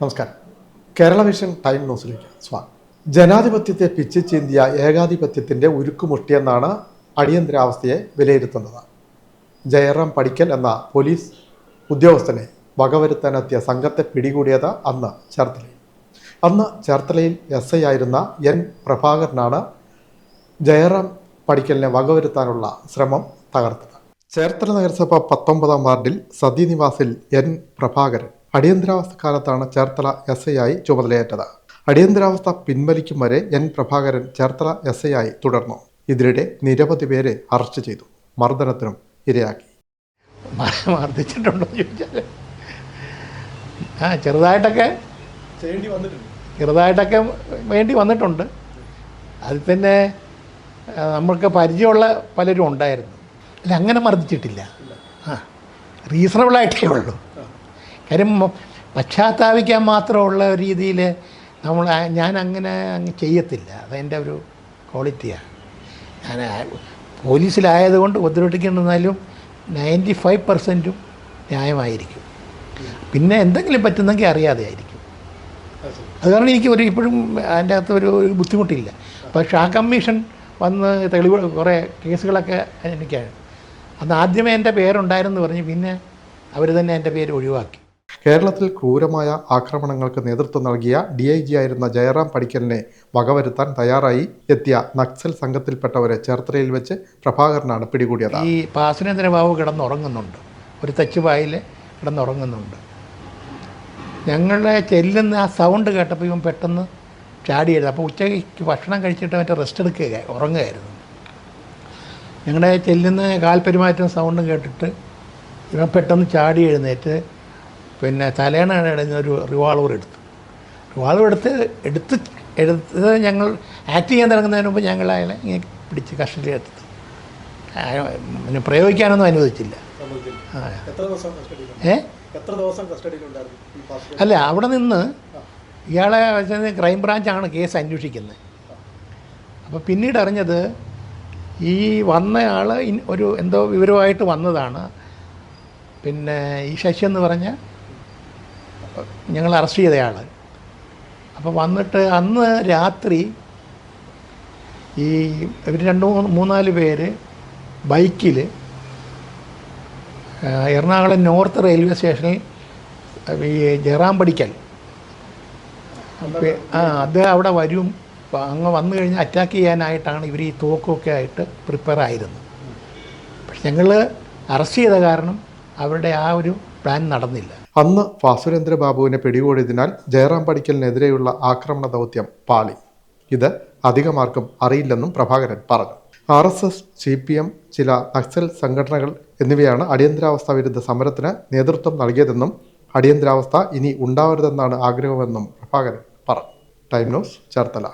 നമസ്കാരം. Kerala vision time ന്യൂസിലേക്ക് സ്വാഗതം. ജനാധിപത്യത്തെ പിച്ചിച്ചീന്തിയ ഏകാധിപത്യത്തിന്റെ ഉരുക്കുമുട്ടിയെന്നാണ് അടിയന്തരാവസ്ഥയെ വിലയിരുത്തുന്നത്. ജയറാം പടിക്കൽ എന്ന പോലീസ് ഉദ്യോഗസ്ഥനെ വകവരുത്താനെത്തിയ സംഘത്തെ പിടികൂടിയത് അന്ന് ചേർത്തലയിൽ. അന്ന് ചേർത്തലയിൽ എസ് ഐ ആയിരുന്ന എൻ പ്രഭാകരനാണ് ജയറാം പടിക്കലിനെ വകവരുത്താനുള്ള ശ്രമം തകർത്തത്. ചേർത്തല നഗരസഭ പത്തൊമ്പതാം വാർഡിൽ സതി നിവാസിൽ എൻ പ്രഭാകരൻ അടിയന്തരാവസ്ഥ കാലത്താണ് ചേർത്തല എസ് ഐ ആയി ചുമതലയേറ്റത്. അടിയന്തരാവസ്ഥ പിൻവലിക്കും വരെ N Prabhakaran Cherthala S I ആയി തുടർന്നു. ഇതിനിടെ നിരവധി പേരെ അറസ്റ്റ് ചെയ്തു. മർദ്ദനത്തിനും ഇരയാക്കി. മർദ്ദിച്ചിട്ടുണ്ടോ ചോദിച്ചാൽ ആ ചെറുതായിട്ടൊക്കെ ചെയ്യേണ്ടി വന്നിട്ടുണ്ട്. ചെറുതായിട്ടൊക്കെ വേണ്ടി വന്നിട്ടുണ്ട്. അതിൽ തന്നെ നമ്മൾക്ക് പരിചയമുള്ള പലരും ഉണ്ടായിരുന്നു. അല്ല അങ്ങനെ മർദ്ദിച്ചിട്ടില്ല. ആ റീസണബിളായിട്ടേ ഉള്ളൂ. കാര്യം പശ്ചാത്താപിക്കാൻ മാത്രമുള്ള രീതിയിൽ നമ്മൾ ഞാൻ അങ്ങനെ അങ്ങ് ചെയ്യത്തില്ല. അതെന്റെ ഒരു ക്വാളിറ്റിയാണ്. ഞാൻ പോലീസിലായതുകൊണ്ട് ഉപദ്രവിക്കുന്നാലും നയന്റി ഫൈവ് പെർസെന്റും ന്യായമായിരിക്കും. പിന്നെ എന്തെങ്കിലും പറ്റുന്നെങ്കിൽ അറിയാതെ ആയിരിക്കും. അത് കാരണം എനിക്ക് ഒരു ഇപ്പോഴും അതിന്റെ അകത്ത് ഒരു ഒരു ബുദ്ധിമുട്ടില്ല. പക്ഷേ ആ കമ്മീഷൻ വന്ന് തെളിവ് കുറേ കേസുകളൊക്കെ എനിക്കാണ്. അന്ന് ആദ്യമേ എന്റെ പേരുണ്ടായിരുന്നു പറഞ്ഞ് പിന്നെ അവർ തന്നെ എന്റെ പേര് ഒഴിവാക്കി. കേരളത്തിൽ ക്രൂരമായ ആക്രമണങ്ങൾക്ക് നേതൃത്വം നൽകിയ ഡി ഐ ജി ആയിരുന്ന ജയറാം പടിക്കലിനെ വകവരുത്താൻ തയ്യാറായി എത്തിയ നക്സൽ സംഘത്തിൽപ്പെട്ടവരെ ചേർത്തലയിൽ വെച്ച് പ്രഭാകരനാണ് പിടികൂടിയത്. ഈ പാസനേന്ദ്രബാബു കിടന്നുറങ്ങുന്നുണ്ട്. ഒരു തച്ചുപായിൽ കിടന്നുറങ്ങുന്നുണ്ട്. ഞങ്ങളെ ചെല്ലുന്ന ആ സൗണ്ട് കേട്ടപ്പോൾ ഇവൻ പെട്ടെന്ന് ചാടി എഴുതി അപ്പോൾ ഉച്ചയ്ക്ക് ഭക്ഷണം കഴിച്ചിട്ട് മറ്റേ റെസ്റ്റ് എടുക്കുക ഉറങ്ങുകയായിരുന്നു. ഞങ്ങളുടെ ചെല്ലുന്ന കാൽപെരുമാറ്റം സൗണ്ടും കേട്ടിട്ട് ഇവൻ പെട്ടെന്ന് ചാടി എഴുന്നേറ്റ് പിന്നെ തലേണ ഇടഞ്ഞ ഒരു റിവാൾവർ എടുത്തു റിവാൾവർ എടുത്ത് എടുത്ത് എടുത്ത് ഞങ്ങൾ ആക്ട് ചെയ്യാൻ തുടങ്ങുന്നതിന് മുമ്പ് ഞങ്ങൾ അയാളെ ഇങ്ങനെ പിടിച്ച് കസ്റ്റഡിയിൽ എടുത്തു പിന്നെ പ്രയോഗിക്കാനൊന്നും അനുവദിച്ചില്ല. ഏ? അല്ല അവിടെ നിന്ന് ഇയാളെ ക്രൈം ബ്രാഞ്ചാണ് കേസ് അന്വേഷിക്കുന്നത്. അപ്പോൾ പിന്നീട് അറിഞ്ഞത് ഈ വന്നയാൾ ഒരു എന്തോ വിവരമായിട്ട് വന്നതാണ്. പിന്നെ ഈ ശശി എന്ന് പറഞ്ഞ ഞങ്ങൾ അറസ്റ്റ് ചെയ്തയാൾ അപ്പോൾ വന്നിട്ട് അന്ന് രാത്രി ഈ ഇവർ രണ്ട് മൂന്ന് മൂന്നാൽ പേര് ബൈക്കിൽ എറണാകുളം നോർത്ത് റെയിൽവേ സ്റ്റേഷനിൽ ഈ ജയറാം പഠിക്കൽ ആ അത് അവിടെ വരും. അങ്ങ് വന്നു കഴിഞ്ഞാൽ അറ്റാക്ക് ചെയ്യാനായിട്ടാണ് ഇവർ ഈ തോക്കൊക്കെ ആയിട്ട് പ്രിപ്പയർ ആയിരുന്നു. പക്ഷെ ഞങ്ങൾ അറസ്റ്റ് ചെയ്ത കാരണം അവരുടെ ആ ഒരു പ്ലാൻ നടന്നില്ല. അന്ന് വാസുരേന്ദ്ര ബാബുവിനെ പിടികൂടിയതിനാൽ ജയറാം പഠിക്കലിനെതിരെയുള്ള ആക്രമണ ദൗത്യം പാളി. ഇത് അധികമാർക്കും അറിയില്ലെന്നും പ്രഭാകരൻ പറഞ്ഞു. R S S C P M ചില നക്സൽ സംഘടനകൾ എന്നിവയാണ് അടിയന്തരാവസ്ഥ വിരുദ്ധ സമരത്തിന് നേതൃത്വം നൽകിയതെന്നും അടിയന്തരാവസ്ഥ ഇനി ഉണ്ടാവരുതെന്നാണ് ആഗ്രഹമെന്നും പ്രഭാകരൻ പറഞ്ഞു. Time news Cherthala.